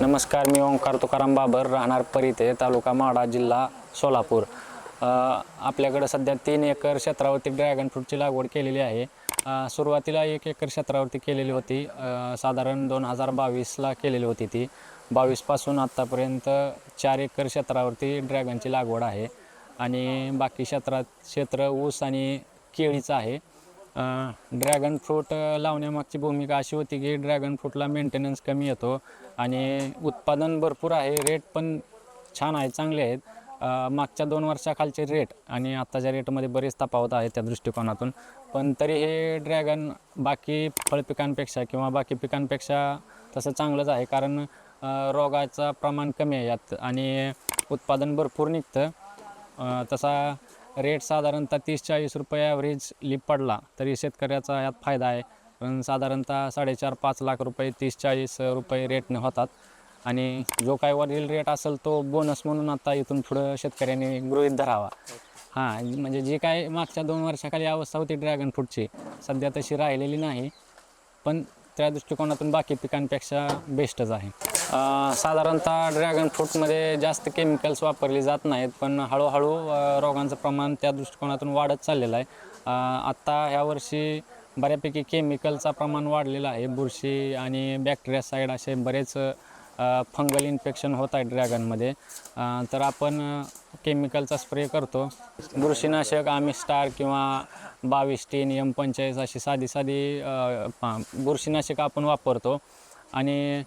नमस्कार मी ओंकार तुकाराम बाबर राहणार परिते तालुका माडा जिल्हा सोलापूर. आपल्याकडं सध्या तीन एकर क्षेत्रावरती ड्रॅगन फ्रूटची लागवड केलेली आहे. सुरुवातीला एक एकर क्षेत्रावरती केलेली होती. साधारण दोन हजार बावीसला केलेली होती ती. बावीसपासून आत्तापर्यंत चार एकर क्षेत्रावरती ड्रॅगनची लागवड आहे. आणि बाकी क्षेत्रात क्षेत्र ऊस आणि केळीचं आहे. ड्रॅगन फ्रूट लावण्यामागची भूमिका अशी होती की ड्रॅगन फ्रूटला मेंटेनन्स कमी येतो आणि उत्पादन भरपूर आहे. रेट पण छान आहे चांगले आहेत. मागच्या दोन वर्षाखालचे रेट आणि आत्ताच्या रेटमध्ये बरेच तफावत आहे त्या दृष्टिकोनातून. पण तरी हे ड्रॅगन बाकी फळपिकांपेक्षा किंवा बाकी पिकांपेक्षा तसं चांगलंच आहे. कारण रोगाचं प्रमाण कमी आहे यात आणि उत्पादन भरपूर निघतं. तसा रेट साधारणतः तीस चाळीस रुपये ॲव्हरेज लिप पडला. तरी शेतकऱ्याचा यात फायदा आहे. पण साधारणतः साडेचार पाच लाख रुपये तीस चाळीस रुपये रेटने होतात. आणि जो काय वरील रेट असेल तो बोनस म्हणून आता इथून पुढं शेतकऱ्यांनी गृहीत धरावा. हां म्हणजे जी काय मागच्या दोन वर्षाखाली अवस्था होती ड्रॅगन फ्रूटची सध्या तशी राहिलेली नाही. पण त्या दृष्टिकोनातून बाकी पिकांपेक्षा बेस्टच आहे. साधारणतः ड्रॅगन फ्रूटमध्ये जास्त केमिकल्स वापरली जात नाहीत पण हळूहळू रोगांचं प्रमाण त्या दृष्टिकोनातून वाढत चाललेलं आहे. आत्ता ह्यावर्षी बऱ्यापैकी केमिकलचा प्रमाण वाढलेलं आहे. बुरशी आणि बॅक्टेरिया साईड असे बरेच फंगल इन्फेक्शन होत आहे ड्रॅगनमध्ये तर आपण केमिकलचा स्प्रे करतो. बुरशीनाशक आम्ही स्टार किंवा बावीस टीन एम पंचेचाळीस अशी साधी साधी अ, पा- बुरशीनाशक आपण वापरतो. आणि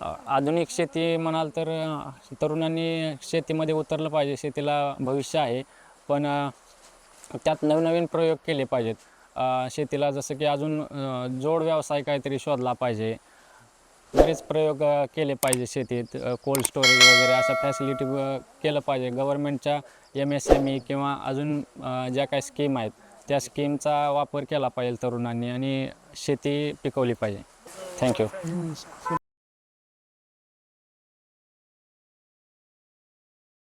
आधुनिक शेती म्हणाल तर तरुणांनी शेतीमध्ये उतरलं पाहिजे शेतीला भविष्य आहे. पण त्यात नवनवीन प्रयोग केले पाहिजेत. शेतीला जसं की अजून जोड व्यवसाय काहीतरी शोधला पाहिजे. बरेच प्रयोग केले पाहिजे शेतीत. कोल्ड स्टोरेज वगैरे अशा फॅसिलिटी केलं पाहिजे. गव्हर्मेंटच्या एम एस एम ई किंवा अजून ज्या काही स्कीम आहेत त्या स्कीमचा वापर केला पाहिजे तरुणांनी आणि शेती पिकवली पाहिजे. थँक्यू.